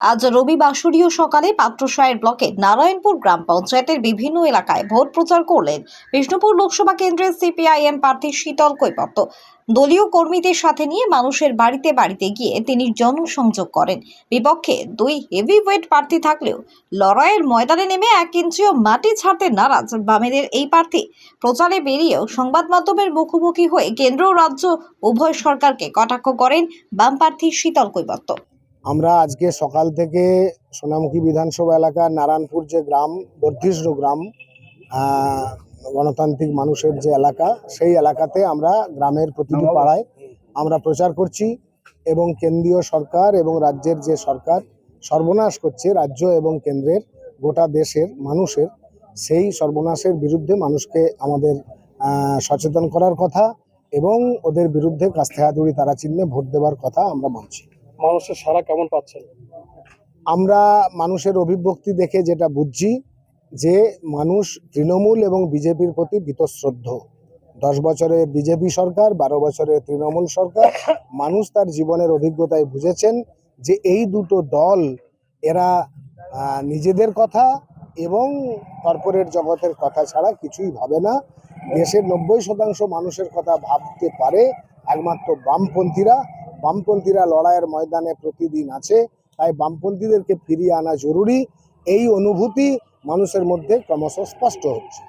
আজ রবিবাসরীয় সকালে পাত্রসায়ের ব্লকের নারায়ণপুর গ্রাম পঞ্চায়েতের বিভিন্ন এলাকায় ভোট প্রচার করলেন বিষ্ণুপুর লোকসভা কেন্দ্রের সিপিআইএম প্রার্থী শীতল কৈপত্য দলীয় কর্মীদের সাথে নিয়ে মানুষের বাড়িতে বাড়িতে গিয়ে তিনি জনসংযোগ করেন। বিপক্ষে দুই হেভিওয়েট প্রার্থী থাকলেও লড়াইয়ের ময়দানে নেমে এক ইঞ্চিও মাটি ছাড়তে নারাজ বামেদের এই প্রার্থী। প্রচারে বেরিয়েও সংবাদ মাধ্যমের মুখোমুখি হয়ে কেন্দ্র রাজ্য উভয় সরকারকে কটাক্ষ করেন বাম প্রার্থী শীতল কৈপত্য আমরা আজকে সকাল থেকে সোনামুখী বিধানসভা এলাকার নারায়ণপুর যে গ্রাম বর্ধিষ্ণু গ্রাম গণতান্ত্রিক মানুষের যে এলাকা সেই এলাকাতে আমরা গ্রামের প্রতিটি পাড়ায় আমরা প্রচার করছি এবং কেন্দ্রীয় সরকার এবং রাজ্যের যে সরকার সর্বনাশ করছে রাজ্য এবং কেন্দ্রের গোটা দেশের মানুষের সেই সর্বনাশের বিরুদ্ধে মানুষকে আমাদের সচেতন করার কথা এবং ওদের বিরুদ্ধে কাস্তে হাতুড়ি তারা চিহ্নে ভোট দেওয়ার কথা আমরা বলছি মানুষের সারা কেমন পাচ্ছেন? আমরা মানুষের অভিব্যক্তি দেখে যেটা বুঝছি, যে মানুষ তৃণমূল এবং বিজেপির প্রতি বীতশ্রদ্ধ। দশ বছরে বিজেপি সরকার, বারো বছরে তৃণমূল সরকার, মানুষ তার জীবনের অভিজ্ঞতায় বুঝেছেন যে এই দুটো দল, এরা নিজেদের কথা এবং কর্পোরেট জগতের কথা ছাড়া কিছুই ভাবে না। দেশের নব্বই শতাংশ মানুষের কথা ভাবতে পারে একমাত্র বামপন্থীরা। বামপন্থীরা লড়াইয়ের ময়দানে প্রতিদিন আছে, তাই বামপন্থীদেরকে ফিরিয়ে আনা জরুরি। এই অনুভূতি মানুষের মধ্যে ক্রমশ স্পষ্ট হচ্ছে।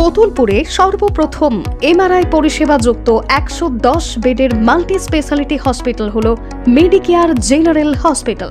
কতুলপুরে সর্বপ্রথম এমআরআই পরিষেবা যুক্ত একশো দশ বেডের মাল্টি স্পেশালিটি হসপিটাল হল মেডিকেয়ার জেনারেল হসপিটাল।